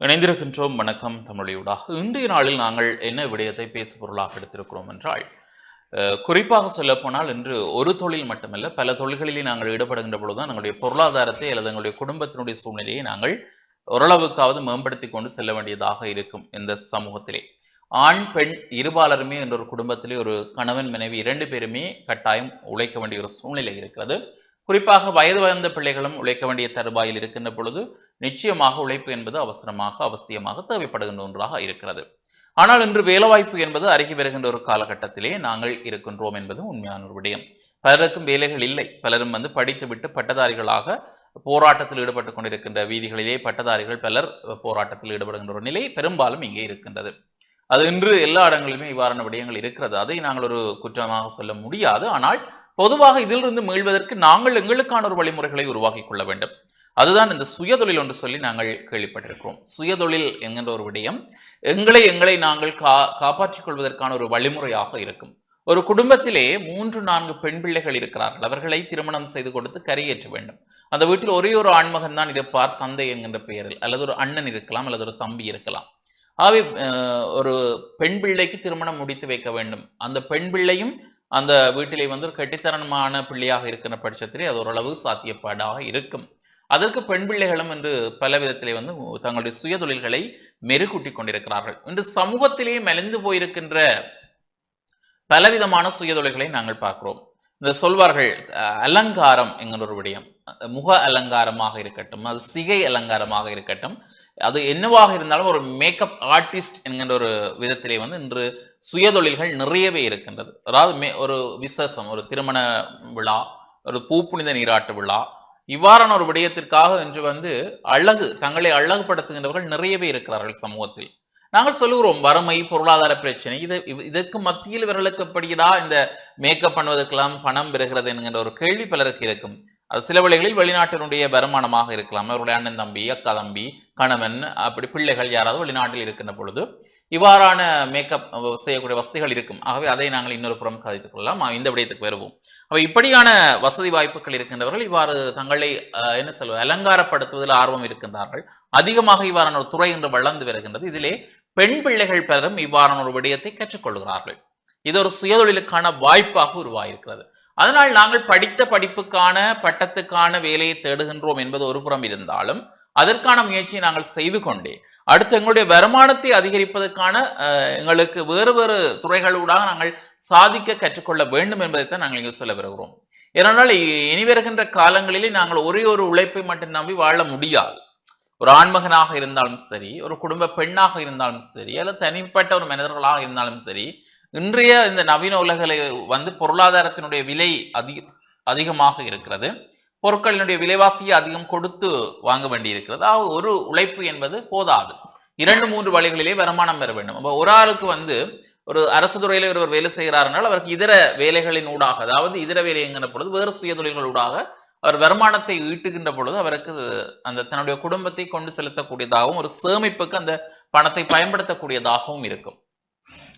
இணைந்திருக்கின்றோம். வணக்கம் தமிழியூடாக இன்றைய நாளில் நாங்கள் என்ன விடயத்தை பேசு பொருளாக எடுத்திருக்கிறோம் என்றால் குறிப்பாக குறிப்பாக சொல்லப்போனால் இன்று ஒரு தொழில் மட்டுமல்ல பல தொழில்களிலே நாங்கள் ஈடுபடுகின்ற பொழுதுதான் எங்களுடைய பொருளாதாரத்தை அல்லது எங்களுடைய குடும்பத்தினுடைய சூழ்நிலையை நாங்கள் ஓரளவுக்காவது மேம்படுத்தி கொண்டு செல்ல வேண்டியதாக இருக்கும் இந்த சமூகத்திலே. ஆண் பெண் இருபாலருமே என்ற ஒரு குடும்பத்திலே ஒரு கணவன் மனைவி இரண்டு பேருமே கட்டாயம் உழைக்க வேண்டிய ஒரு சூழ்நிலை இருக்கிறது. குறிப்பாக வயது வந்த பிள்ளைகளும் உழைக்க வேண்டிய தருவாயில் இருக்கின்ற பொழுது நிச்சயமாக உழைப்பு என்பது அவசரமாக அவசியமாக தேவைப்படுகின்ற ஒன்றாக இருக்கிறது. ஆனால் இன்று வேலைவாய்ப்பு என்பது அருகி வருகின்ற ஒரு காலகட்டத்திலே நாங்கள் இருக்கின்றோம் என்பது உண்மையான ஒரு விடயம். பலருக்கும் வேலைகள் இல்லை. பலரும் வந்து படித்துவிட்டு பட்டதாரிகளாக போராட்டத்தில் ஈடுபட்டு கொண்டிருக்கின்ற வீதிகளிலே பட்டதாரிகள் பலர் போராட்டத்தில் ஈடுபடுகின்ற ஒரு நிலை பெரும்பாலும் இங்கே இருக்கின்றது. அது இன்று எல்லா இடங்களிலுமே இவ்வாறான விடயங்கள் இருக்கிறது. அதை நாங்கள் ஒரு குற்றமாக சொல்ல முடியாது. ஆனால் பொதுவாக இதிலிருந்து மீள்வதற்கு நாங்கள் எங்களுக்கான ஒரு வழிமுறைகளை உருவாக்கி கொள்ள வேண்டும். அதுதான் இந்த சுயதொழில் என்று சொல்லி நாங்கள் கேள்விப்பட்டிருக்கிறோம். சுயதொழில் என்கின்ற ஒரு விடயம் எங்களை எங்களை நாங்கள் கா காப்பாற்றிக் கொள்வதற்கான ஒரு வழிமுறையாக இருக்கும். ஒரு குடும்பத்திலே மூன்று நான்கு பெண் பிள்ளைகள் இருக்கிறார்கள். அவர்களை திருமணம் செய்து கொடுத்து கரையேற்ற வேண்டும். அந்த வீட்டில் ஒரே ஒரு ஆண்மகன் தான் இருப்பார் தந்தை என்கின்ற பெயரில். அல்லது ஒரு அண்ணன் இருக்கலாம் அல்லது ஒரு தம்பி இருக்கலாம். ஆகவே அஹ், ஒரு பெண் பிள்ளைக்கு திருமணம் முடித்து வைக்க வேண்டும். அந்த பெண் பிள்ளையும் அந்த வீட்டிலே வந்து ஒரு கெட்டித்தனமான பிள்ளையாக இருக்கிற பட்சத்திலே அது ஓரளவு சாத்தியப்பாடாக இருக்கும். அதற்கு பெண் பிள்ளைகளும் என்று பல விதத்திலே வந்து தங்களுடைய சுயதொழில்களை மெருகூட்டி கொண்டிருக்கிறார்கள். இன்று சமூகத்திலே மெலிந்து போயிருக்கின்ற பலவிதமான சுயதொழில்களை நாங்கள் பார்க்கிறோம். இந்த சொல்வார்கள் அஹ், அலங்காரம் என்கிற ஒரு விடயம். முக அலங்காரமாக இருக்கட்டும் அது சிகை அலங்காரமாக இருக்கட்டும் அது என்னவாக இருந்தாலும் ஒரு மேக்கப் ஆர்டிஸ்ட் என்கின்ற ஒரு விதத்திலே வந்து இன்று சுயதொழில்கள் நிறையவே இருக்கின்றது. அதாவது மே ஒரு விசேஷம் ஒரு திருமண விழா ஒரு பூப்புனித நீராட்டு விழா இவ்வாறான ஒரு விடயத்திற்காக இன்று வந்து அழகு தங்களை அழகுபடுத்துகின்றவர்கள் நிறையவே இருக்கிறார்கள் சமூகத்தில். நாங்கள் சொல்லுகிறோம் வறுமை பொருளாதார பிரச்சனை இது இதற்கு மத்தியில் இவர்களுக்கு எப்படிடா இந்த மேக்கப் பண்ணுவதற்கெல்லாம் பணம் பெறுகிறது என்கின்ற ஒரு கேள்வி பலருக்கு இருக்கும். அது சில வேளைகளில் வெளிநாட்டினுடைய வருமானமாக இருக்கலாம். அவருடைய அண்ணன் தம்பி அக்கா தம்பி கணவன் அப்படி பிள்ளைகள் யாராவது வெளிநாட்டில் இருக்கின்ற பொழுது இவ்வாறான மேக்கப் செய்யக்கூடிய வசதிகள் இருக்கும். ஆகவே அதை நாங்கள் இன்னொரு புறம் கதைத்துக் கொள்ளலாம். இந்த விடயத்துக்கு வருவோம். அப்ப இப்படியான வசதி வாய்ப்புகள் இருக்கின்றவர்கள் இவ்வாறு தங்களை என்ன சொல்வது அலங்காரப்படுத்துவதில் ஆர்வம் இருக்கின்றார்கள். அதிகமாக இவ்வாறான ஒரு துறை என்று வளர்ந்து வருகின்றது. இதிலே பெண் பிள்ளைகள் பலரும் இவ்வாறான ஒரு விடயத்தை கற்றுக்கொள்கிறார்கள். இது ஒரு சுயதொழிலுக்கான வாய்ப்பாக உருவாயிருக்கிறது. அதனால் நாங்கள் படித்த படிப்புக்கான பட்டத்துக்கான வேலையை தேடுகின்றோம் என்பது ஒரு புறம் இருந்தாலும் அதற்கான முயற்சியை நாங்கள் செய்து கொண்டே. அடுத்து எங்களுடைய வருமானத்தை அதிகரிப்பதற்கான அஹ், எங்களுக்கு வேறு வேறு துறைகளூடாக நாங்கள் சாதிக்க கற்றுக்கொள்ள வேண்டும் என்பதைத்தான் நாங்கள் இங்கு சொல்ல வருகிறோம். ஏனென்றால் இனி வருகின்ற காலங்களிலே நாங்கள் ஒரே ஒரு உழைப்பை மட்டும் நம்பி வாழ முடியாது. ஒரு ஆண்மகனாக இருந்தாலும் சரி ஒரு குடும்ப பெண்ணாக இருந்தாலும் சரி அல்லது தனிப்பட்ட ஒரு மனிதர்களாக இருந்தாலும் சரி இன்றைய இந்த நவீன உலகில் வந்து பொருளாதாரத்தினுடைய விலை அதிக அதிகமாக இருக்கிறது. பொருட்களினுடைய விலைவாசியை அதிகம் கொடுத்து வாங்க வேண்டி இருக்கிறது ஒரு உழைப்பு என்பது போதாது. இரண்டு மூன்று வழிகளிலே வருமானம் பெற வேண்டும். அப்போ ஒரு ஆளுக்கு வந்து ஒரு அரசு துறையில ஒருவர் வேலை செய்கிறாருனால் அவருக்கு இதர வேலைகளின் ஊடாக அதாவது இதர வேலை என்கிற பொழுது வேறு சுயதொழில்கள் ஊடாக அவர் வருமானத்தை ஈட்டுகின்ற பொழுது அவருக்கு அந்த தன்னுடைய குடும்பத்தை கொண்டு செலுத்தக்கூடியதாகவும் ஒரு சேமிப்புக்கு அந்த பணத்தை பயன்படுத்தக்கூடியதாகவும் இருக்கும்.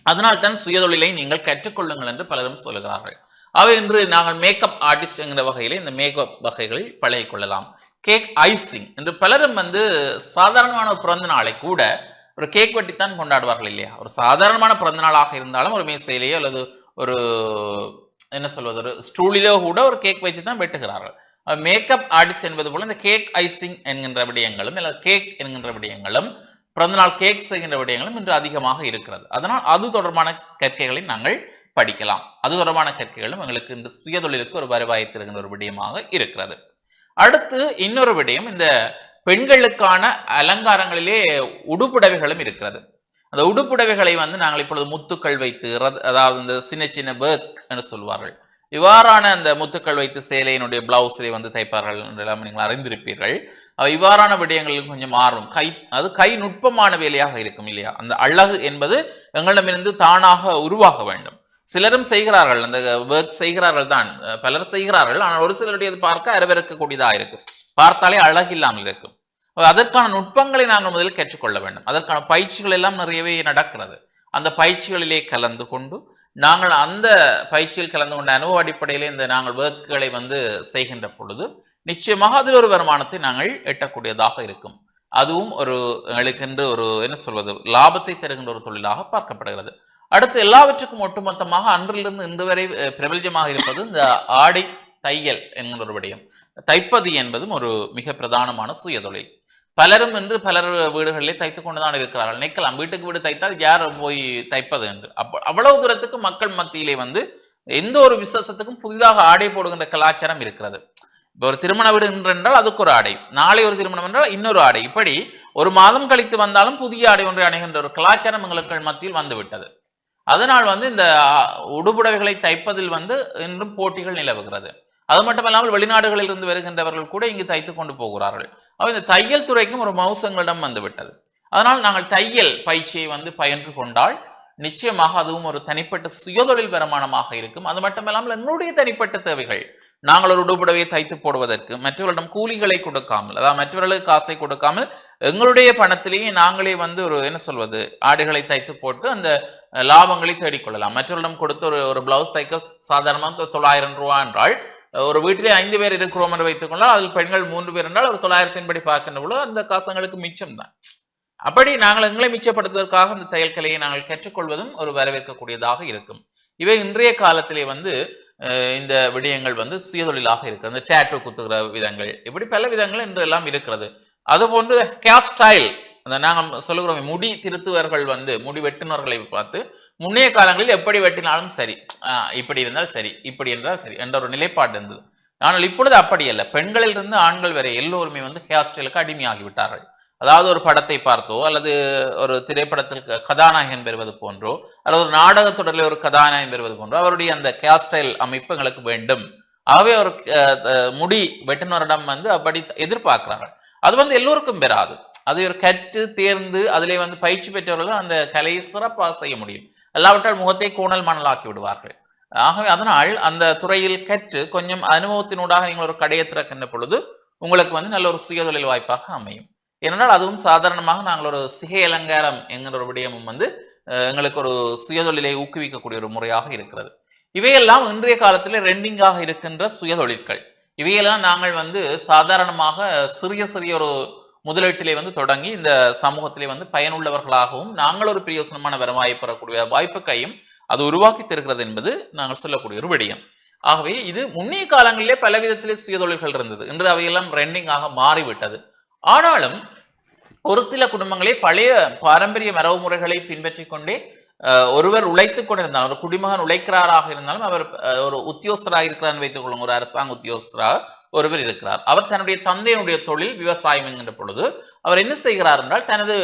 அதனால் தான் சுயதொழிலை நீங்கள் கற்றுக்கொள்ளுங்கள் என்று பலரும் சொல்கிறார்கள். அவை இன்று நாங்கள் மேக்கப் ஆர்டிஸ்ட் என்கிற வகையிலே இந்த மேக்கப் வகைகளில் பழகி கொள்ளலாம். கேக் ஐசிங் என்று பலரும் வந்து சாதாரணமான ஒரு பிறந்த நாளை கூட ஒரு கேக் வெட்டித்தான் கொண்டாடுவார்கள் இல்லையா? ஒரு சாதாரணமான பிறந்த நாளாக இருந்தாலும் ஒரு மேசையிலேயோ அல்லது ஒரு என்ன சொல்வது ஒரு ஸ்டூலிலோ கூட ஒரு கேக் வச்சு தான் வெட்டுகிறார்கள் மேக்கப் ஆர்டிஸ்ட் என்பது போல இந்த கேக் ஐசிங் என்கின்ற விடயங்களும் இல்லை கேக் என்கின்ற விடயங்களும் பிறந்தநாள் கேக் செய்கின்ற விடயங்களும் இன்று அதிகமாக இருக்கிறது. அதனால் அது தொடர்பான கற்கைகளை நாங்கள் படிக்கலாம். அது தொடர்பான கற்கைகளும் எங்களுக்கு இந்த சுயதொழிலுக்கு ஒரு வருவாயை தருகின்ற ஒரு விடயமாக இருக்கிறது. அடுத்து இன்னொரு விடயம் இந்த பெண்களுக்கான அலங்காரங்களிலே உடுப்புடவைகளும் இருக்கிறது. அந்த உடுப்புடவைகளை வந்து நாங்கள் இப்பொழுது முத்துக்கள் வைத்து அதாவது இந்த சின்ன சின்ன பேர்க் என்று சொல்வார்கள். இவ்வாறான அந்த முத்துக்கள் வைத்து சேலையினுடைய பிளவுஸிலே வந்து தைப்பார்கள் என்றெல்லாம் நீங்கள் அறிந்திருப்பீர்கள். இவ்வாறான விடயங்களில் கொஞ்சம் ஆர்வம் கை அது கை நுட்பமான வேலையாக இருக்கும் இல்லையா? அந்த அழகு என்பது எங்களிடமிருந்து தானாக உருவாக வேண்டும். சிலரும் செய்கிறார்கள் அந்த ஒர்க் செய்கிறார்கள் தான். பலர் செய்கிறார்கள் ஆனால் ஒரு சிலருடையது பார்க்க அரவருக்கக்கூடியதாக இருக்கும். பார்த்தாலே அழகு இல்லாமல் இருக்கும் அதற்கான நுட்பங்களை நாங்கள் முதலில் கற்றுக்கொள்ள வேண்டும். அதற்கான பயிற்சிகள் எல்லாம் நிறையவே நடக்கிறது. அந்த பயிற்சிகளிலே கலந்து கொண்டு நாங்கள் அந்த பயிற்சியில் கலந்து கொண்ட அனுபவ அடிப்படையிலே இந்த நாங்கள் ஒர்க்குகளை வந்து செய்கின்ற பொழுது நிச்சயமாக அதில் ஒரு வருமானத்தை நாங்கள் எட்டக்கூடியதாக இருக்கும். அதுவும் ஒரு எங்களுக்கென்று ஒரு என்ன சொல்வது லாபத்தை தருகின்ற ஒரு தொழிலாக பார்க்கப்படுகிறது. அடுத்து எல்லாவற்றுக்கும் ஒட்டுமொத்தமாக அன்றிலிருந்து இன்று வரை அஹ், பிரபல்யமாக இருப்பது இந்த ஆடை தையல் என்கிற ஒரு விடயம் தைப்பது என்பதும் ஒரு மிக பிரதானமான சுயதொழில். பலரும் என்று பலர் வீடுகளிலே தைத்துக் கொண்டுதான் இருக்கிறார்கள். நினைக்கலாம் வீட்டுக்கு வீடு தைத்தால் யார் போய் தைப்பது என்று. அப்ப அவ்வளவு தூரத்துக்கு மக்கள் மத்தியிலே வந்து எந்த ஒரு விசேஷத்துக்கும் புதிதாக ஆடை போடுகின்ற கலாச்சாரம் இருக்கிறது. இப்போ ஒரு திருமண வீடு என்று என்றால் அதுக்கு ஒரு ஆடை. நாளை ஒரு திருமணம் என்றால் இன்னொரு ஆடை. இப்படி ஒரு மாதம் கழித்து வந்தாலும் புதிய ஆடை ஒன்றை அணைகின்ற ஒரு கலாச்சாரம் எங்களுக்கு மத்தியில் வந்துவிட்டது. அதனால் வந்து இந்த உடுபுடவைகளை தைப்பதில் வந்து இன்றும் போட்டிகள் நிலவுகிறது. அது மட்டுமல்லாமல் வெளிநாடுகளில் இருந்து வருகின்றவர்கள் கூட இங்கு தைத்து கொண்டு போகிறார்கள். அப்போ இந்த தையல் துறைக்கும் ஒரு மவுசங்களிடம் வந்துவிட்டது அதனால் நாங்கள் தையல் பயிற்சியை வந்து பயின்று கொண்டால் நிச்சயமாக அதுவும் ஒரு தனிப்பட்ட சுயதொழில் வருமானமாக இருக்கும். அது மட்டுமல்லாமல் என்னுடைய தனிப்பட்ட தேவைகள். நாங்கள் ஒரு உடுபுடவையை தைத்து போடுவதற்கு மற்றவர்களிடம் கூலிகளை கொடுக்காமல் அதாவது மற்றவர்களுக்கு காசை கொடுக்காமல் எங்களுடைய பணத்திலேயே நாங்களே வந்து ஒரு என்ன சொல்வது ஆடைகளை தைத்து போட்டு அந்த லாபங்களை தேடிக்கொள்ளலாம். மற்றவரிடம் கொடுத்து ஒரு ஒரு பிளவுஸ் தைக்க சாதாரணமாக தொள்ளாயிரம் ரூபா என்றால் ஒரு வீட்டிலே ஐந்து பேர் இருக்கிறோம் என்று வைத்துக்கொண்டால் அதில் பெண்கள் மூன்று பேர் என்றால் ஒரு தொள்ளாயிரத்தின் படி பார்க்கின்ற பொழுது அந்த காசங்களுக்கு மிச்சம் தான். அப்படி நாங்கள் எங்களை மிச்சப்படுத்துவதற்காக இந்த தையல் கலையை நாங்கள் கற்றுக்கொள்வதும் ஒரு வரவேற்கக்கூடியதாக இருக்கும். இவை இன்றைய காலத்திலே வந்து இந்த விடயங்கள் வந்து சுயதொழிலாக இருக்கு. அந்த டேட்டு குத்துகிற விதங்கள். இப்படி பல விதங்கள் இன்று எல்லாம் இருக்கிறது. அதுபோன்று கேஸ்டைல் அந்த நாங்கள் சொல்லுகிறோம் முடி திருத்துவர்கள் வந்து முடி வெட்டினவர்களை பார்த்து முன்னைய காலங்களில் எப்படி வெட்டினாலும் சரி ஆஹ் இப்படி இருந்தால் சரி இப்படி என்றால் சரி என்ற ஒரு நிலைப்பாடு இருந்தது. ஆனால் இப்பொழுது அப்படி அல்ல. பெண்களில் இருந்து ஆண்கள் வரை எல்லோருமே வந்து ஹேர் ஸ்டைலுக்கு அடிமையாகி விட்டார்கள். அதாவது ஒரு படத்தை பார்த்தோ அல்லது ஒரு திரைப்படத்தில் கதாநாயகன் பெறுவது போன்றோ அல்லது ஒரு நாடகத் தொடரில் ஒரு கதாநாயகன் பெறுவது போன்றோ அவருடைய அந்த ஹேர் ஸ்டைல் அமைப்பு எங்களுக்கு வேண்டும். ஆகவே ஒரு முடி வெட்டினோரிடம் வந்து அப்படி எதிர்பார்க்கிறார்கள். அது வந்து எல்லோருக்கும் பெறாது. அதை ஒரு கற்று தேர்ந்து அதிலே வந்து பயிற்சி பெற்றவர்கள் தான் அந்த கலையை சிறப்பாக செய்ய முடியும். எல்லாவற்றால் முகத்தை கோணல் மணலாக்கி விடுவார்கள். ஆகவே அதனால் அந்த துறையில் கற்று கொஞ்சம் அனுபவத்தினூடாக நீங்கள் ஒரு கடையை திறக்கின்ற பொழுது உங்களுக்கு வந்து நல்ல ஒரு சுயதொழில் வாய்ப்பாக அமையும். ஏனென்றால் அதுவும் சாதாரணமாக நாங்கள் ஒரு சிகை அலங்காரம் என்கிற ஒரு விடயமும் வந்து எங்களுக்கு ஒரு சுயதொழிலை ஊக்குவிக்கக்கூடிய ஒரு முறையாக இருக்கிறது. இவையெல்லாம் இன்றைய காலத்தில் ரெண்டிங்காக இருக்கின்ற சுயதொழில்கள். இவையெல்லாம் நாங்கள் வந்து சாதாரணமாக சிறிய சிறிய ஒரு முதலீட்டிலே வந்து தொடங்கி இந்த சமூகத்திலே வந்து பயனுள்ளவர்களாகவும் நாங்கள் ஒரு பிரயோசனமான வருவாயை பெறக்கூடிய வாய்ப்புகளையும் அது உருவாக்கி தருகிறது என்பது நாங்கள் சொல்லக்கூடிய ஒரு விடயம். ஆகவே இது முன்னைய காலங்களிலே பல விதத்திலே சுயதொழில்கள் இருந்தது. இன்று அவையெல்லாம் ரெண்டிங்காக மாறிவிட்டது. ஆனாலும் ஒரு சில குடும்பங்களே பழைய பாரம்பரிய மரபு முறைகளை பின்பற்றி கொண்டே ஒருவர் உழைத்துக் கொண்டிருந்தால் ஒரு குடிமகன் உழைக்கிறாராக இருந்தாலும் அவர் ஒரு உத்தியோஸ்தராக இருக்கிறார் வைத்துக் கொள்ளுங்க. ஒரு அரசாங்க உத்தியோகஸ்தராக ஒருவர் இருக்கிறார். அவர் தன்னுடைய தந்தையினுடைய தொழில் விவசாயம் என்கின்ற பொழுது அவர் என்ன செய்கிறார் என்றால் தனது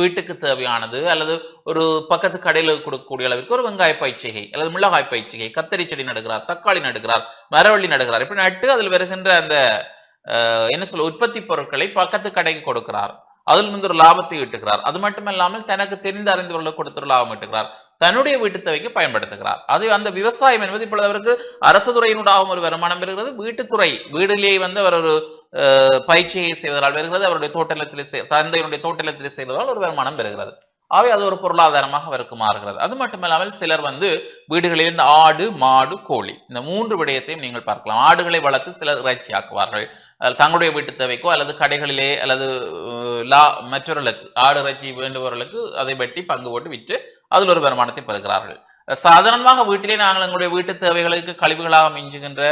வீட்டுக்கு தேவையானது அல்லது ஒரு பக்கத்து கடையில் கொடுக்கக்கூடிய அளவிற்கு ஒரு வெங்காய பயிற்சிகை அல்லது மிளகாய் பயிற்சிகை கத்தரி செடி நடுகிறார் தக்காளி நடுகிறார் மரவள்ளி நடுகிறார். இப்படி நட்டு அதில் வருகின்ற அந்த என்ன சொல்ல உற்பத்தி பொருட்களை பக்கத்து கடைக்கு கொடுக்கிறார். அதில் இருந்து ஒரு லாபத்தை ஈட்டுகிறார். அது மட்டுமல்லாமல் தனக்கு தெரிந்து அறிந்தவர்களுக்கு கொடுத்து லாபம் ஈட்டுகிறார். தன்னுடைய வீட்டு தேவைக்கு பயன்படுத்துகிறார். அது அந்த விவசாயம் என்பது இப்பொழுது அவருக்கு அரசு துறையினூடாகவும் ஒரு வருமானம் பெறுகிறது. வீட்டுத்துறை வீடுலேயே வந்து அவர் ஒரு பயிற்சியை செய்வதால் வருகிறது அவருடைய தோட்டலத்திலே தந்தையினுடைய தோட்டலத்தில் செய்வதால் ஒரு வருமானம் பெறுகிறது. ஆகவே அது ஒரு பொருளாதாரமாக அவருக்கு மாறுகிறது அது மட்டுமல்லாமல் சிலர் வந்து வீடுகளில் இருந்து ஆடு மாடு கோழி இந்த மூன்று விடயத்தையும் நீங்கள் பார்க்கலாம். ஆடுகளை வளர்த்து சிலர் இறைச்சி ஆக்குவார்கள் தங்களுடைய வீட்டு தேவைக்கோ அல்லது கடைகளிலே அல்லது லா மற்றவர்களுக்கு ஆடு இறைச்சி வேண்டுபவர்களுக்கு அதை வெட்டி பங்கு போட்டு விற்று அதில் ஒரு வருமானத்தை பெறுகிறார்கள். சாதாரணமாக வீட்டிலே நாங்கள் எங்களுடைய வீட்டு தேவைகளுக்கு கழிவுகளாக மிஞ்சுகின்ற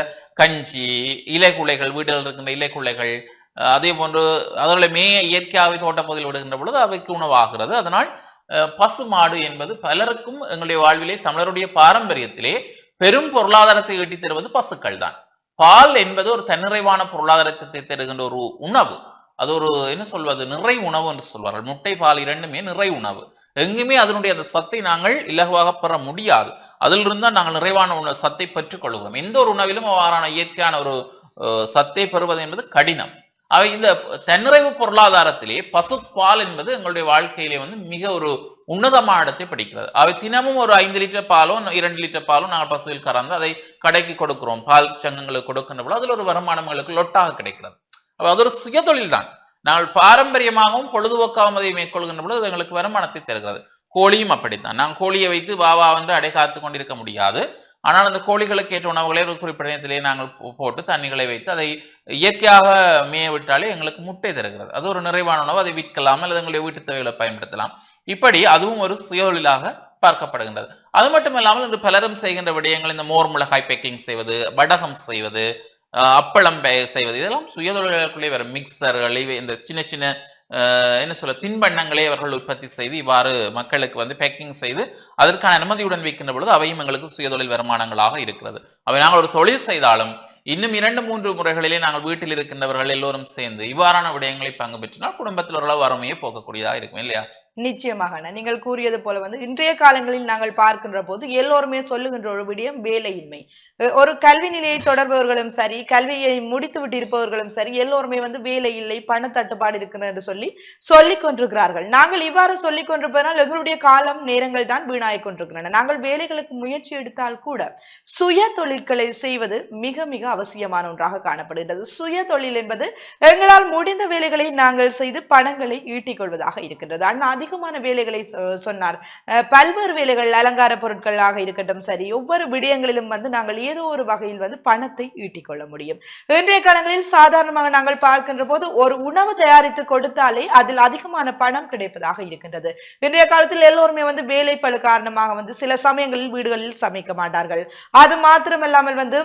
கஞ்சி இலைக்குலைகள் வீட்டில் இருக்கின்ற இலை குலைகள் அதே போன்று அதனுடைய மே இயற்கையாகவே தோட்டப்பகுதியில் விடுகின்ற பொழுது அவைக்கு உணவாகிறது. அதனால் பசு மாடு என்பது பலருக்கும் எங்களுடைய வாழ்விலே தமிழருடைய பாரம்பரியத்திலே பெரும் பொருளாதாரத்தை ஈட்டி தருவது பசுக்கள் தான் பால் என்பது ஒரு தன்னிறைவான பொருளாதாரத்தை தருகின்ற ஒரு உணவு. அது ஒரு என்ன சொல்வது நிறை உணவு என்று சொல்வார்கள். முட்டை பால் இரண்டுமே நிறை உணவு. எங்குமே அதனுடைய அந்த சத்தை நாங்கள் இலகுவாக பெற முடியாது. அதிலிருந்து தான் நாங்கள் நிறைவான உணவு சத்தை பெற்றுக் கொள்கிறோம். எந்த ஒரு உணவிலும் அவ்வாறான இயற்கையான ஒரு சத்தை பெறுவது என்பது கடினம். அவை இந்த தன்னிறைவு பொருளாதாரத்திலே பசுப்பால் என்பது எங்களுடைய வாழ்க்கையிலே வந்து மிக ஒரு உன்னதமான இடத்தை படிக்கிறது. அவை தினமும் ஒரு ஐந்து லிட்டர் பாலோ இரண்டு லிட்டர் பாலோ நாங்கள் பசுவில் கறந்து அதை கடைக்கு கொடுக்கிறோம். பால் சங்கங்களுக்கு கொடுக்கின்ற போது அதில் ஒரு வருமானம் எங்களுக்கு லொட்டாக கிடைக்கிறது. அப்போ அது ஒரு சுயதொழில் தான் நாங்கள் பாரம்பரியமாகவும் பொழுதுபோக்காகவும் அதை மேற்கொள்கின்ற பொழுது அது எங்களுக்கு வருமானத்தை தருகிறது. கோழியும் அப்படித்தான். நாங்கள் கோழியை வைத்து வா வா வந்து அடை காத்து கொண்டிருக்க முடியாது. ஆனால் அந்த கோழிகளுக்கு ஏற்ற உணவுகளை ஒரு குறிப்பிட்ட நேரத்திலேயே நாங்கள் போட்டு தண்ணிகளை வைத்து அதை இயற்கையாக மேய விட்டாலே எங்களுக்கு முட்டை தருகிறது. அது ஒரு நிறைவான உணவு. அதை விற்கலாம் அல்லது எங்களுடைய வீட்டு தேவைகளை பயன்படுத்தலாம். இப்படி அதுவும் ஒரு சுயதொழிலாக பார்க்கப்படுகின்றது. அது மட்டும் இல்லாமல் இன்று பலரும் செய்கின்ற விடயங்கள் இந்த மோர் மிளகாய் பேக்கிங் செய்வது வடகம் செய்வது அப்பளம் செய்வது இதெல்லாம் சுயதொழிலாளர்களுக்குள்ளே வரும். மிக்சர்கள் இவை இந்த சின்ன சின்ன என்ன சொல்ல தின்பண்ணங்களை அவர்கள் உற்பத்தி செய்து இவ்வாறு மக்களுக்கு வந்து பேக்கிங் செய்து அதற்கான அனுமதியுடன் விற்கின்ற பொழுது அவையும் எங்களுக்கு சுயதொழில் வருமானங்களாக இருக்கிறது. அவை நாங்கள் ஒரு தொழில் செய்தாலும் இன்னும் இரண்டு மூன்று முறைகளிலே நாங்கள் வீட்டில் இருக்கின்றவர்கள் எல்லோரும் சேர்ந்து இவ்வாறான விடயங்களை பங்கு பெற்றினால் குடும்பத்தில் ஓரளவு வறுமையை போக்கக்கூடியதாக இருக்கும் இல்லையா? நிச்சயமாக நீங்கள் கூறியது போல வந்து இன்றைய காலங்களில் நாங்கள் பார்க்கின்ற போது எல்லோருமே சொல்லுகின்ற ஒரு விடயம் வேலையின்மை. ஒரு கல்வி நிலையை தொடர்பவர்களும் சரி கல்வியை முடித்து விட்டு இருப்பவர்களும் சரி எல்லோருமே வந்து வேலை இல்லை பண தட்டுப்பாடு இருக்கிறது என்று சொல்லி சொல்லிக் கொண்டிருக்கிறார்கள். நாங்கள் இவ்வாறு சொல்லிக் கொண்டிருப்பதனால் எங்களுடைய காலம் நேரங்கள் தான் வீணாய் கொண்டிருக்கின்றன. நாங்கள் வேலைகளுக்கு முயற்சி எடுத்தால் கூட சுய தொழில்களை செய்வது மிக மிக அவசியமான ஒன்றாக காணப்படுகிறது. சுய தொழில் என்பது எங்களால் முடிந்த வேலைகளை நாங்கள் செய்து பணங்களை ஈட்டிக் கொள்வதாக இருக்கின்றது. அண்ணா அதிகமான வேலைகளை சொன்னார். அஹ் பல்வேறு வேலைகள் அலங்கார பொருட்களாக இருக்கட்டும் சரி ஒவ்வொரு விடயங்களிலும் வந்து நாங்கள் ஏதோ ஒரு வகையில் வந்து பணத்தை ஈட்டிக் கொள்ள முடியும். இன்றைய காலங்களில் சாதாரணமாக நாங்கள் பார்க்கின்ற போது ஒரு உணவு தயாரித்து கொடுத்தாலே அதில் அதிகமான பணம் கிடைப்பதாக இருக்கின்றது. இன்றைய காலத்தில் எல்லோருமே வந்து வேலைப்பழு காரணமாக வந்து சில சமயங்களில் வீடுகளில் சமைக்க மாட்டார்கள். அது மாத்திரமல்லாமல் வந்து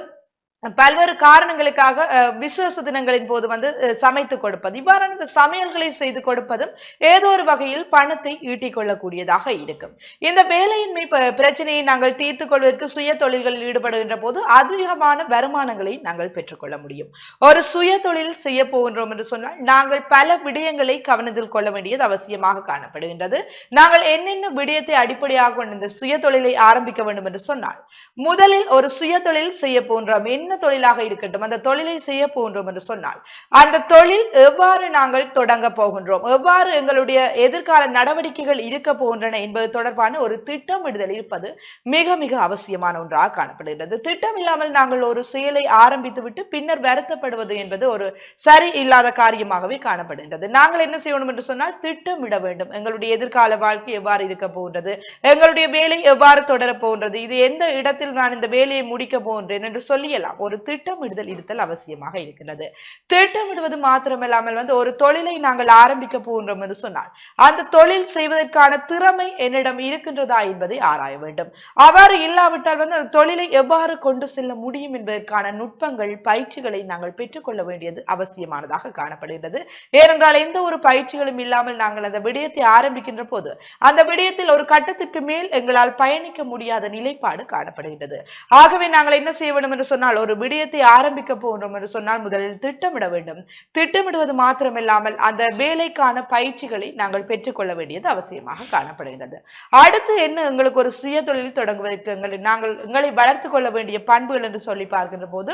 பல்வேறு காரணங்களுக்காக விசேஷ தினங்களின் போது வந்து சமைத்து கொடுப்பது. இவ்வாறான இந்த சமையல்களை செய்து கொடுப்பதும் ஏதோ ஒரு வகையில் பணத்தை ஈட்டிக் கொள்ளக்கூடியதாக இருக்கும். இந்த வேலையின்மை பிரச்சனையை நாங்கள் தீர்த்து கொள்வதற்கு சுய தொழில்களில் ஈடுபடுகின்ற போது அதிகமான வருமானங்களை நாங்கள் பெற்றுக்கொள்ள முடியும். ஒரு சுய தொழில் செய்ய போகின்றோம் என்று சொன்னால் நாங்கள் பல விடயங்களை கவனத்தில் கொள்ள வேண்டியது அவசியமாக காணப்படுகின்றது. நாங்கள் என்னென்ன விடயத்தை அடிப்படையாக கொண்டு இந்த சுய தொழிலை ஆரம்பிக்க வேண்டும் என்று சொன்னால் முதலில் ஒரு சுய தொழில் செய்ய போன்றோம். என்ன எந்த தொழிலாக இருக்கட்டும் அந்த தொழிலை செய்ய போகின்றோம் என்று சொன்னால் அந்த தொழில் எவ்வாறு நாங்கள் தொடங்க போகின்றோம்? எவ்வாறு எங்களுடைய எதிர்கால நடவடிக்கைகள் இருக்க போகின்றன என்பது தொடர்பான ஒரு திட்டமிடுதல் இருப்பது மிக மிக அவசியமான ஒன்றாக காணப்படுகிறது திட்டம் இல்லாமல் நாங்கள் ஒரு செயலை ஆரம்பித்து விட்டு பின்னர் வருத்தப்படுவது என்பது ஒரு சரி இல்லாத காரியமாகவே காணப்படுகின்றது. நாங்கள் என்ன செய்யணும் என்று சொன்னால் திட்டமிட வேண்டும். எங்களுடைய எதிர்கால வாழ்க்கை எவ்வாறு இருக்க போகின்றது? எங்களுடைய வேலை எவ்வாறு தொடரப் போகின்றது? இது எந்த இடத்தில் நான் இந்த வேலையை முடிக்க போகின்றேன் என்று சொல்லியலாம் ஒரு திட்டமிடுதல் இருத்தல் அவசியமாக இருக்கின்றது. திட்டமிடுவது மாத்திரமில்லாமல் வந்து ஒரு தொழிலை நாங்கள் ஆரம்பிக்க போகின்றோம் என்று சொன்னால் அந்த தொழில் செய்வதற்கான திறமை என்னிடம் இருக்கின்றதா என்பதை ஆராய வேண்டும். அவ்வாறு இல்லாவிட்டால் வந்து அந்த தொழிலை எவ்வாறு கொண்டு செல்ல முடியும் என்பதற்கான நுட்பங்கள் பயிற்சிகளை நாங்கள் பெற்றுக்கொள்ள வேண்டியது அவசியமானதாக காணப்படுகிறது ஏனென்றால் எந்த ஒரு பயிற்சிகளும் இல்லாமல் நாங்கள் அந்த விடயத்தை ஆரம்பிக்கின்ற போது அந்த விடயத்தில் ஒரு கட்டத்திற்கு மேல் எங்களால் பயணிக்க முடியாத நிலைப்பாடு காணப்படுகிறது ஆகவே நாங்கள் என்ன செய்ய வேண்டும் என்று சொன்னால் ஒரு விடயத்தை ஆரம்பிக்க போகிறோம் என்று சொன்னால் முதலில் திட்டமிட வேண்டும். திட்டமிடுவது மாத்திரமில்லாமல் அந்த வேலைக்கான பயிற்சிகளை நாங்கள் பெற்றுக்கொள்ள வேண்டியது அவசியமாக காணப்படுகிறது அடுத்து என்ன? எங்களுக்கு ஒரு சுய தொழில் தொடங்குவதற்கு எங்களை நாங்கள் எங்களை வளர்த்து கொள்ள வேண்டிய பண்புகள் என்று சொல்லி பார்க்கின்ற போது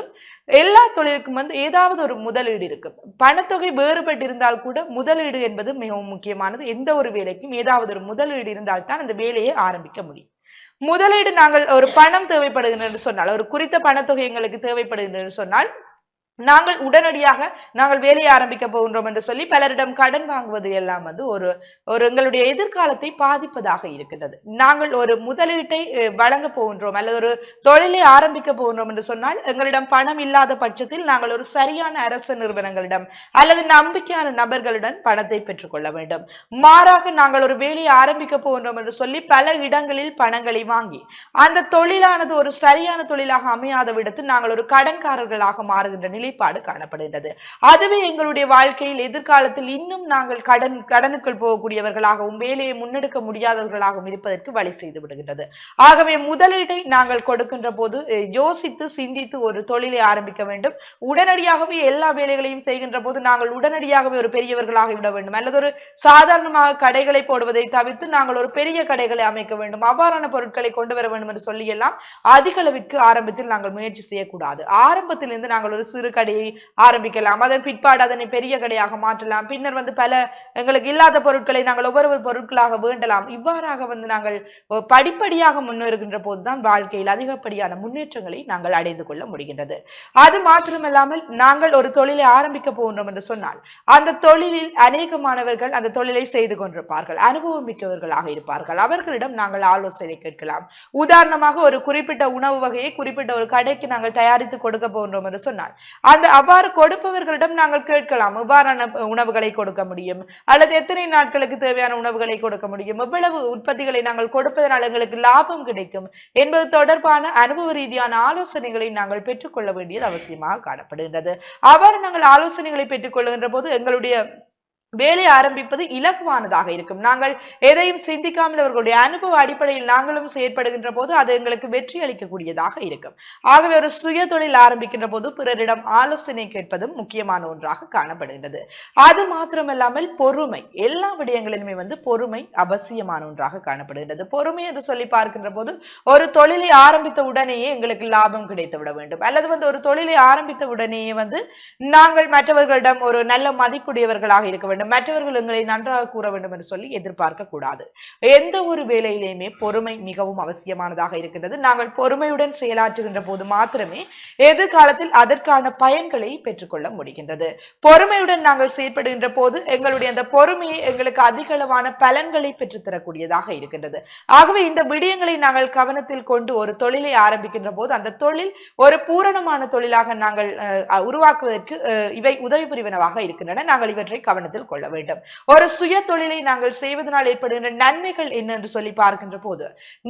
எல்லா தொழிலுக்கும் வந்து ஏதாவது ஒரு முதலீடு இருக்கும் பணத்தொகை வேறுபட்டு இருந்தால் கூட முதலீடு என்பது மிகவும் முக்கியமானது. எந்த ஒரு வேலைக்கும் ஏதாவது ஒரு முதலீடு இருந்தால்தான் அந்த வேலையை ஆரம்பிக்க முடியும். முதலீடு நாங்கள் ஒரு பணம் தேவைப்படுகிறது என்று சொன்னால் ஒரு குறித்த பணத்தொகை எங்களுக்கு தேவைப்படுகிறது என்று சொன்னால் நாங்கள் உடனடியாக நாங்கள் வேலையை ஆரம்பிக்க போகின்றோம் என்று சொல்லி பலரிடம் கடன் வாங்குவது எல்லாம் வந்து ஒரு ஒரு எங்களுடைய எதிர்காலத்தை பாதிப்பதாக இருக்கின்றது. நாங்கள் ஒரு முதலீட்டை வழங்க போகின்றோம் அல்லது ஒரு தொழிலை ஆரம்பிக்க போகின்றோம் என்று சொன்னால் எங்களிடம் பணம் இல்லாத பட்சத்தில் நாங்கள் ஒரு சரியான அரசு நிறுவனங்களிடம் அல்லது நம்பிக்கையான நபர்களிடம் பணத்தை பெற்றுக்கொள்ள வேண்டும். மாறாக நாங்கள் ஒரு வேலையை ஆரம்பிக்க போகின்றோம் என்று சொல்லி பல இடங்களில் பணங்களை வாங்கி அந்த தொழிலானது ஒரு சரியான தொழிலாக அமையாத விடத்தில் நாங்கள் ஒரு கடன்காரர்களாக மாறுகின்ற நிலைப்பாடு காணப்படுகின்றது. அதுவே எங்களுடைய வாழ்க்கையில் எதிர்காலத்தில் இன்னும் நாங்கள் கடன் கடனுக்குள் போகக்கூடியவர்களாகவும் வேலையை முன்னெடுக்க முடியாதவர்களாகவும் இருப்பதற்கு வழி செய்து விடுகின்றது. ஆகவே முதலீட்டை நாங்கள் கொடுக்கின்ற போது யோசித்து சிந்தித்து ஒரு தொழிலை ஆரம்பிக்க வேண்டும். உடனடியாகவே எல்லா வேலைகளையும் செய்கின்ற போது நாங்கள் உடனடியாகவே ஒரு பெரியவர்களாக விட வேண்டும். அல்லது ஒரு சாதாரணமாக கடைகளை போடுவதை தவிர்த்து நாங்கள் ஒரு பெரிய கடைகளை அமைக்க வேண்டும். அவ்வாறான பொருட்களை கொண்டு வர வேண்டும் என்று சொல்லி எல்லாம் அதிக அளவிற்கு ஆரம்பத்தில் நாங்கள் முயற்சி செய்யக்கூடாது. ஆரம்பத்திலிருந்து நாங்கள் ஒரு சிறு சிறு கடையை ஆரம்பிக்கலாம். அதன் பிற்பாடு அதனை பெரிய கடையாக மாற்றலாம். பின்னர் வந்து பல எங்களுக்கு இல்லாத பொருட்களை நாங்கள் ஒவ்வொரு பொருட்களாக வேண்டலாம். இவ்வாறாக வந்து நாங்கள் படிப்படியாக முன்னேறுகின்ற போதுதான் வாழ்க்கையில் அதிகப்படியான முன்னேற்றங்களை நாங்கள் அடைந்து கொள்ள முடிகின்றது. அது மாத்திரமல்லாமல் நாங்கள் ஒரு தொழிலை ஆரம்பிக்க போகின்றோம் என்று சொன்னால் அந்த தொழிலில் அநேக மாணவர்கள் அந்த தொழிலை செய்து கொண்டிருப்பார்கள். அனுபவம் மிக்கவர்களாக இருப்பார்கள். அவர்களிடம் நாங்கள் ஆலோசனை கேட்கலாம். உதாரணமாக ஒரு குறிப்பிட்ட உணவு வகையை குறிப்பிட்ட ஒரு கடைக்கு நாங்கள் தயாரித்து கொடுக்க போகின்றோம் என்று சொன்னால் அந்த அவ்வாறு கொடுப்பவர்களிடம் நாங்கள் கேட்கலாம். எவ்வாறான உணவுகளை கொடுக்க முடியும்? அல்லது எத்தனை நாட்களுக்கு தேவையான உணவுகளை கொடுக்க முடியும்? எவ்வளவு உற்பத்திகளை நாங்கள் கொடுப்பதனால் எங்களுக்கு லாபம் கிடைக்கும்? என்பது தொடர்பான அனுபவ ரீதியான ஆலோசனைகளை நாங்கள் பெற்றுக்கொள்ள வேண்டியது அவசியமாக காணப்படுகின்றது. அவ்வாறு நாங்கள் ஆலோசனைகளை பெற்றுக்கொள்கின்ற போது எங்களுடைய வேலை ஆரம்பிப்பது இலகுவானதாக இருக்கும். நாங்கள் எதையும் சிந்திக்காமல் அவர்களுடைய அனுபவ அடிப்படையில் நாங்களும் செயற்படுகின்ற போது அது எங்களுக்கு வெற்றி அளிக்கக்கூடியதாக இருக்கும். ஆகவே ஒரு சுய தொழில் ஆரம்பிக்கின்ற போது பிறரிடம் ஆலோசனை கேட்பதும் முக்கியமான ஒன்றாக காணப்படுகின்றது. அது மாத்திரமல்லாமல் பொறுமை எல்லா விடயங்களிலுமே வந்து பொறுமை அவசியமான ஒன்றாக காணப்படுகின்றது. பொறுமை என்று சொல்லி பார்க்கின்ற போது ஒரு தொழிலை ஆரம்பித்த உடனேயே எங்களுக்கு லாபம் கிடைத்து விட வேண்டும். அல்லது வந்து ஒரு தொழிலை ஆரம்பித்த உடனேயே வந்து நாங்கள் மற்றவர்களிடம் ஒரு நல்ல மதிப்புடையவர்களாக இருக்க வேண்டும். வேண்டும். மற்றவர்கள் எங்களை நன்றாக கூற வேண்டும் என்று சொல்லி எதிர்பார்க்க கூடாது. எந்த ஒரு வேலையிலையுமே பொறுமை மிகவும் அவசியமானதாக இருக்கின்றது. நாங்கள் பொறுமையுடன் செயலாற்றுகின்ற போது மாத்திரமே எதிர்காலத்தில் அதற்கான பயன்களை பெற்றுக்கொள்ள முடிகின்றது. பொறுமையுடன் நாங்கள் செயற்படுகின்ற போது எங்களுடைய அந்த பொறுமையை எங்களுக்கு அதிக அளவான பலன்களை பெற்றுத்தரக்கூடியதாக இருக்கின்றது. ஆகவே இந்த விடயங்களை நாங்கள் கவனத்தில் கொண்டு ஒரு தொழிலை ஆரம்பிக்கின்ற போது அந்த தொழில் ஒரு பூரணமான தொழிலாக நாங்கள் உருவாக்குவதற்கு இவை உதவி புரிவனவாக இருக்கின்றன. நாங்கள் இவற்றை கவனத்தில் கொள்ள வேண்டும். ஒரு சுய தொழிலை நாங்கள் செய்வதனால் ஏற்படுகின்ற நன்மைகள் என்ன என்று சொல்லி பார்க்கின்ற போது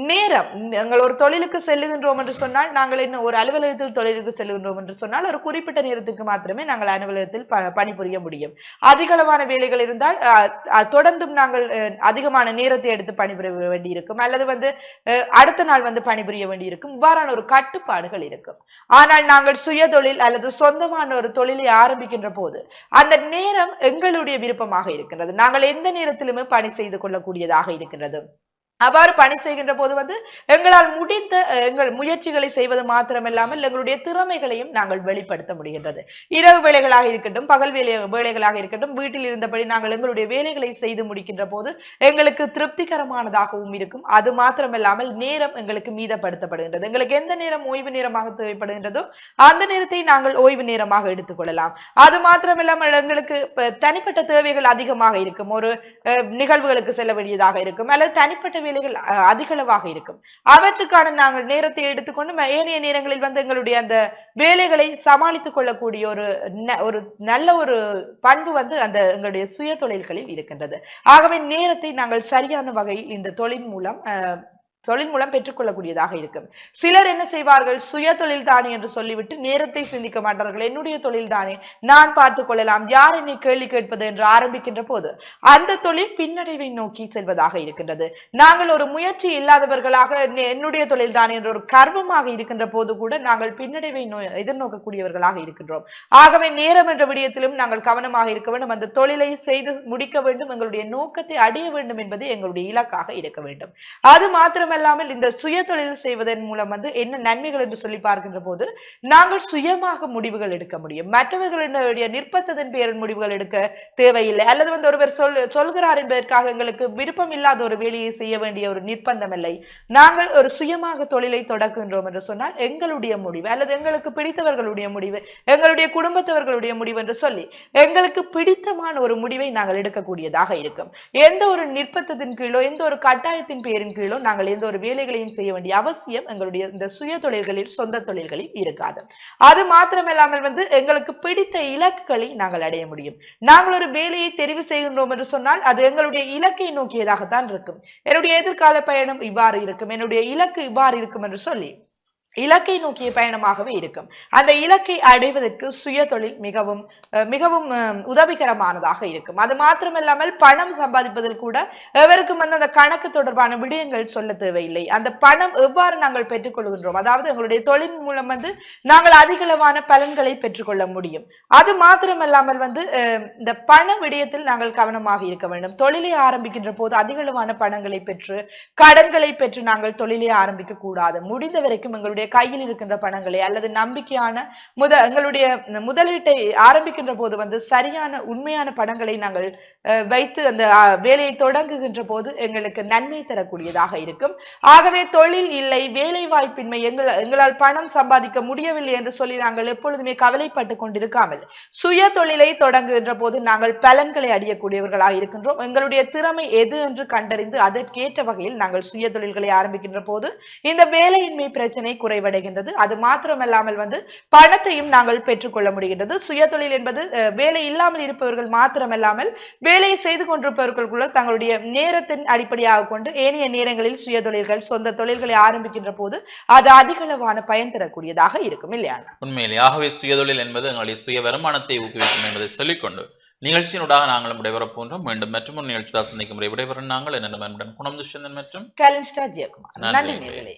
நேரம் நாங்கள் ஒரு தொழிலுக்கு செல்லுகின்றோம் என்று சொன்னால் நாங்கள் என்ன ஒரு அலுவலகத்தில் தொழிலுக்கு செல்லுகின்றோம் என்று சொன்னால் ஒரு குறிப்பிட்ட நேரத்துக்கு மாத்திரமே நாங்கள் அலுவலகத்தில் பணிபுரிய முடியும். அதிகளவான வேலைகள் இருந்தால் தொடர்ந்தும் நாங்கள் அதிகமான நேரத்தை எடுத்து பணிபுரிய வேண்டியிருக்கும். அல்லது வந்து அடுத்த நாள் வந்து பணிபுரிய வேண்டியிருக்கும். இவ்வாறான ஒரு கட்டுப்பாடுகள் இருக்கும். ஆனால் நாங்கள் சுய தொழில் அல்லது சொந்தமான ஒரு தொழிலை ஆரம்பிக்கின்ற போது அந்த நேரம் எங்களுடைய விருப்பமாக இருக்கின்றது. நாங்கள் எந்த நேரத்திலுமே பணி செய்து கொள்ளக்கூடியதாக இருக்கின்றது. அவ்வாறு பணி செய்கின்ற போது வந்து எங்களால் முடிந்த எங்கள் முயற்சிகளை செய்வது மாத்திரமில்லாமல் எங்களுடைய திறமைகளையும் நாங்கள் வெளிப்படுத்த முடிகின்றது. இரவு வேலைகளாக இருக்கட்டும் பகல் வேலை வேலைகளாக இருக்கட்டும் வீட்டில் இருந்தபடி நாங்கள் எங்களுடைய வேலைகளை செய்து முடிக்கின்ற போது எங்களுக்கு திருப்திகரமானதாகவும் இருக்கும். அது மாத்திரமில்லாமல் நேரம் எங்களுக்கு மீதப்படுத்தப்படுகின்றது. எங்களுக்கு எந்த நேரம் ஓய்வு நேரமாக தேவைப்படுகின்றதோ அந்த நேரத்தை நாங்கள் ஓய்வு நேரமாக எடுத்துக்கொள்ளலாம். அது மாத்திரமில்லாமல் எங்களுக்கு தனிப்பட்ட தேவைகள் அதிகமாக இருக்கும். ஒரு நிகழ்வுகளுக்கு செல்ல வேண்டியதாக இருக்கும். அல்லது தனிப்பட்ட வேலைகள் அதிகளவாக இருக்கும். அவற்றுக்கான நாங்கள் நேரத்தை எடுத்துக்கொண்டு ஏனைய நேரங்களில் வந்து எங்களுடைய அந்த வேலைகளை சமாளித்துக் கொள்ளக்கூடிய ஒரு ந- ஒரு நல்ல ஒரு பண்பு வந்து அந்த எங்களுடைய சுய தொழில்களில் இருக்கின்றது. ஆகவே நேரத்தை நாங்கள் சரியான வகையில் இந்த தொழில் மூலம் தொழில் மூலம் பெற்றுக்கொள்ளக்கூடியதாக இருக்கும். சிலர் என்ன செய்வார்கள்? சுய தொழில் தானே என்று சொல்லிவிட்டு நேரத்தை சிந்திக்க மாட்டார்கள். என்னுடைய தொழில் தானே? நான் பார்த்துக் கொள்ளலாம். யார் என்னை கேள்வி கேட்பது என்று ஆரம்பிக்கின்ற போது அந்த தொழில் பின்னடைவை நோக்கி செல்வதாக இருக்கின்றது. நாங்கள் ஒரு முயற்சி இல்லாதவர்களாக என்னுடைய தொழில் தானே என்ற ஒரு கர்வமாக இருக்கின்ற போது கூட நாங்கள் பின்னடைவை நோ எதிர்நோக்கக்கூடியவர்களாக இருக்கின்றோம். ஆகவே நேரம் என்ற விடயத்திலும் நாங்கள் கவனமாக இருக்க வேண்டும். அந்த தொழிலை செய்து முடிக்க வேண்டும். எங்களுடைய நோக்கத்தை அடைய வேண்டும் என்பது எங்களுடைய இலக்காக இருக்க வேண்டும். அது மாத்திரம் மட்டுமல்லாமல் இந்த சுய தொழில் செய்வதன் மூலம் வந்து என்ன நன்மைகள் என்று சொல்லி பார்க்கின்ற போது நாங்கள் சுயமாக முடிவுகள் எடுக்க முடியும். மற்றவர்களுடைய நிற்பத்ததன் பேரில் முடிவுகள் எடுக்க தேவையில்லை. அல்லது வந்து ஒருவர் சொல் சொல்கிறார் என்பதற்காக எங்களுக்கு விருப்பம் இல்லாத ஒரு வேலையை செய்ய வேண்டிய ஒரு நிர்பந்தம் இல்லை. நாங்கள் ஒரு சுயமாக தொழிலை தொடக்குகின்றோம் என்று சொன்னால் எங்களுடைய முடிவு அல்லது எங்களுக்கு பிடித்தவர்களுடைய முடிவு எங்களுடைய குடும்பத்தவர்களுடைய முடிவு என்று சொல்லி எங்களுக்கு பிடித்தமான ஒரு முடிவை நாங்கள் எடுக்கக்கூடியதாக இருக்கும். எந்த ஒரு நிர்பந்தத்தின் கீழோ எந்த ஒரு கட்டாயத்தின் பேரின் கீழோ நாங்கள் எந்த ஒரு வேலைகளையும் செய்ய வேண்டிய அவசியம் எங்களுடைய இந்த சுய தொழில்களில் சொந்த தொழில்களில் இருக்காது. அது மாத்திரமில்லாமல் வந்து எங்களுக்கு பிடித்த இலக்குகளை நாங்கள் அடைய முடியும். நாங்கள் ஒரு வேலையை தெரிவு செய்கின்றோம் என்று சொன்னால் அது எங்களுடைய இலக்கை நோக்கியதாகத்தான் இருக்கும். என்னுடைய எதிர்கால பயணம் இவ்வாறு இருக்கும். என்னுடைய இலக்கு இவ்வாறு இருக்கும் என்று சொல்லி இலக்கை நோக்கிய பயணமாகவே இருக்கும். அந்த இலக்கை அடைவதற்கு சுய தொழில் மிகவும் மிகவும் உதவிகரமானதாக இருக்கும். அது மாத்திரமில்லாமல் பணம் சம்பாதிப்பதில் கூட எவருக்கும் வந்து அந்த கணக்கு தொடர்பான விடயங்கள் சொல்ல தேவையில்லை. அந்த பணம் எவ்வாறு நாங்கள் பெற்றுக்கொள்கின்றோம் அதாவது எங்களுடைய தொழில் மூலம் வந்து நாங்கள் அதிகளவான பலன்களை பெற்றுக்கொள்ள முடியும். அது மாத்திரமல்லாமல் வந்து இந்த பண விடயத்தில் நாங்கள் கவனமாக இருக்க வேண்டும். தொழிலை ஆரம்பிக்கின்ற போது அதிகளவான பணங்களை பெற்று கடன்களை பெற்று நாங்கள் தொழிலை ஆரம்பிக்க கூடாது முடிந்த வரைக்கும் எங்களுடைய எங்களுடைய கையில் இருக்கின்ற பணங்களை அல்லது நம்பிக்கையான முத எங்களுடைய முதலீட்டை ஆரம்பிக்கின்ற போது வந்து சரியான உண்மையான பணங்களை நாங்கள் வைத்து அந்த வேலையை தொடங்குகின்ற போது எங்களுக்கு நன்மை தரக்கூடியதாக இருக்கும். ஆகவே தொழில் இல்லை வேலை வாய்ப்பின்மை எங்கள் எங்களால் பணம் சம்பாதிக்க முடியவில்லை என்று சொல்லி நாங்கள் எப்பொழுதுமே கவலைப்பட்டு கொண்டிருக்காமல் சுய தொழிலை தொடங்குகின்ற போது நாங்கள் பலன்களை அடையக்கூடியவர்களாக இருக்கின்றோம். எங்களுடைய திறமை எது என்று கண்டறிந்து அதற்கேற்ற வகையில் நாங்கள் சுய தொழில்களை ஆரம்பிக்கின்ற போது இந்த வேலையின்மை பிரச்சனை குறைவடைகின்றது அது மாத்திரமல்லாமல் வந்து பணத்தையும் நாங்கள் பெற்றுக்கொள்ள முடிகின்றது. சுய தொழில் என்பது வேலை இல்லாமல் இருப்பவர்கள் மாத்திரமல்லாமல் வேலை செய்து கொண்டிருப்பவர்களுக்குள்ள தங்களுடைய நேரத்தின் அடிப்படையாக கொண்டு ஏனைய நேரங்களில் சுய தொழில்கள் சொந்த தொழில்களை ஆரம்பிக்கின்ற போது அது அதிகளவான பயன் தரக்கூடியதாக இருக்கும் இல்லையா? உண்மையிலே ஆகவே சுயதொழில் என்பது எங்களுடைய சுய வருமானத்தை ஊக்குவிக்கும் என்பதை சொல்லிக்கொண்டு நிகழ்ச்சியினூடாக நாங்களும் போன்றோம் மீண்டும் மற்றும் ஒரு நிகழ்ச்சியாக சந்திக்கும் விடைபெறும் நாங்கள் என்ன குணம் மற்றும் நன்றி.